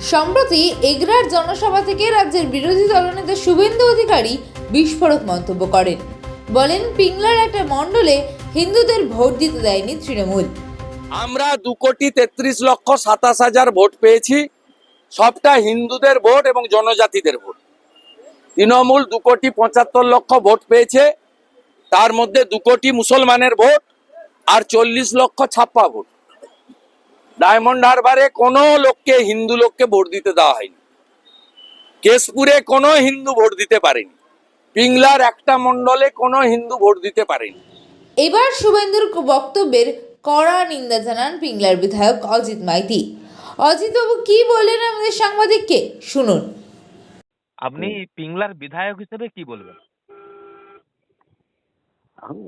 সম্প্রতি এগরার জনসভা থেকে রাজ্যের বিরোধী দলনেতা শুভেন্দু অধিকারী বিস্ফোরক মন্তব্য করেন। বলেন, পিংলার একটা মণ্ডলে হিন্দুদের ভোট দিতে দেয়নি তৃণমূল। আমরা দু কোটি তেত্রিশ লক্ষ সাতাশ হাজার ভোট পেয়েছি। সবটা হিন্দুদের ভোট এবং জনজাতিদের ভোট। তৃণমূল দু কোটি পঁচাত্তর লক্ষ ভোট পেয়েছে। তার মধ্যে দু কোটি মুসলমানের ভোট আর চল্লিশ লক্ষ ছাপ্পা ভোট। ডায়মন্ড হারবারে কোনো লোককে হিন্দু লোককে ভোট দিতে দেওয়া হয়নি। কেশপুরে কোনো হিন্দু ভোট দিতে পারেনি। পিংলার একটা মণ্ডলে কোনো হিন্দু ভোট দিতে পারেনি। এবার শুভেন্দুর বক্তব্যের কড়া নিন্দা জানান পিংলার বিধায়ক অজিত মাইতি। অজিতবাবু কি বললেন আমাদের সাংবাদিককে? শুনুন। আপনি পিংলার বিধায়ক হিসেবে কি বলবেন?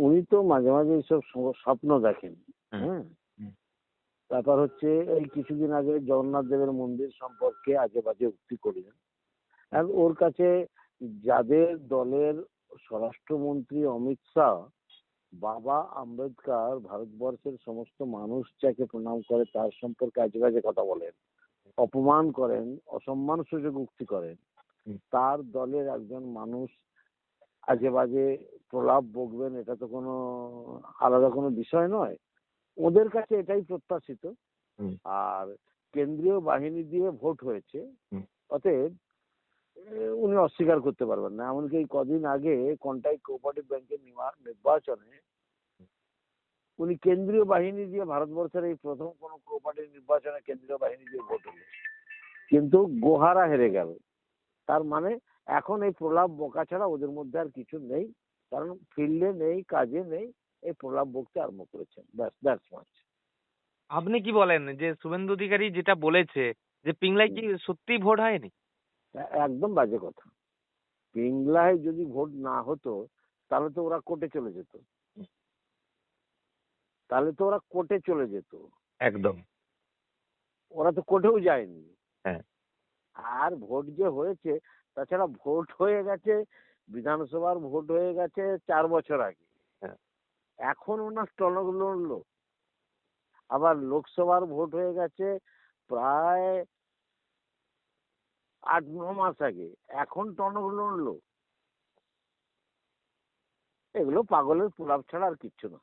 উনি তো মাঝে মাঝে এইসব স্বপ্ন দেখেন। হ্যাঁ? হুম। ব্যাপার হচ্ছে এই কিছুদিন আগে জগন্নাথ দেবের মন্দির সম্পর্কে আজে বাজে উক্তি করলেন। আর ওর কাছে যাদের দলের স্বরাষ্ট্রমন্ত্রী অমিত শাহ বাবা আম্বেদকর ভারতবর্ষের সমস্ত মানুষ যাকে প্রণাম করে তার সম্পর্কে আজে বাজে কথা বলেন অপমান করেন অসম্মান সুযোগ উক্তি করেন তার দলের একজন মানুষ আজে বাজে প্রলাপ বকবেন এটা তো কোনো আলাদা কোনো বিষয় নয়। ওদের কাছে এটাই প্রত্যাশিত। আর কেন্দ্রীয় বাহিনী দিয়ে ভোট হয়েছে অতএব উনি অস্বীকার করতে পারবেন না। এমনকি এই কদিন আগে কন্টাই কোঅপারেটিভ ব্যাংকের নির্বাচনে উনি কেন্দ্রীয় বাহিনী দিয়ে ভারতবর্ষের এই প্রথম কোন কোঅপারেটিভ নির্বাচনে কেন্দ্রীয় বাহিনী দিয়ে ভোট হলো। কিন্তু গোহারা হেরে গেল। তার মানে এখন এই প্রলাপ বোকা ছাড়া ওদের মধ্যে আর কিছু নেই। কারণ ফিল্ডে নেই কাজে নেই। এই প্রলাপ বকতে আরম্ভ করেছেন। ব্যাস দ্যাটস মাচ আপনি কি বলেন যে শুভেন্দু অধিকারী যেটা বলেছে যে পিংলায় কি সত্যি ভোট হয়নি? একদম বাজে কথা। পিংলায় যদি ভোট না হতো তাহলে তো ওরা কোর্টে চলে যেত। তাহলে তো ওরা কোর্টে চলে যেত। একদম। ওরা তো কোর্টেও যায়নি। হ্যাঁ। আর ভোট যে হয়েছে তাছাড়া ভোট হয়ে গেছে বিধানসভার ভোট হয়ে গেছে চার বছর আগে। এখন ওনার টনক লড়লো আবার লোকসভার ভোট হয়ে গেছে প্রায় আট, ন মাস আগে। এখন টনক লড়লো এগুলো পাগলের প্রলাপ ছাড়া আর কিচ্ছু না।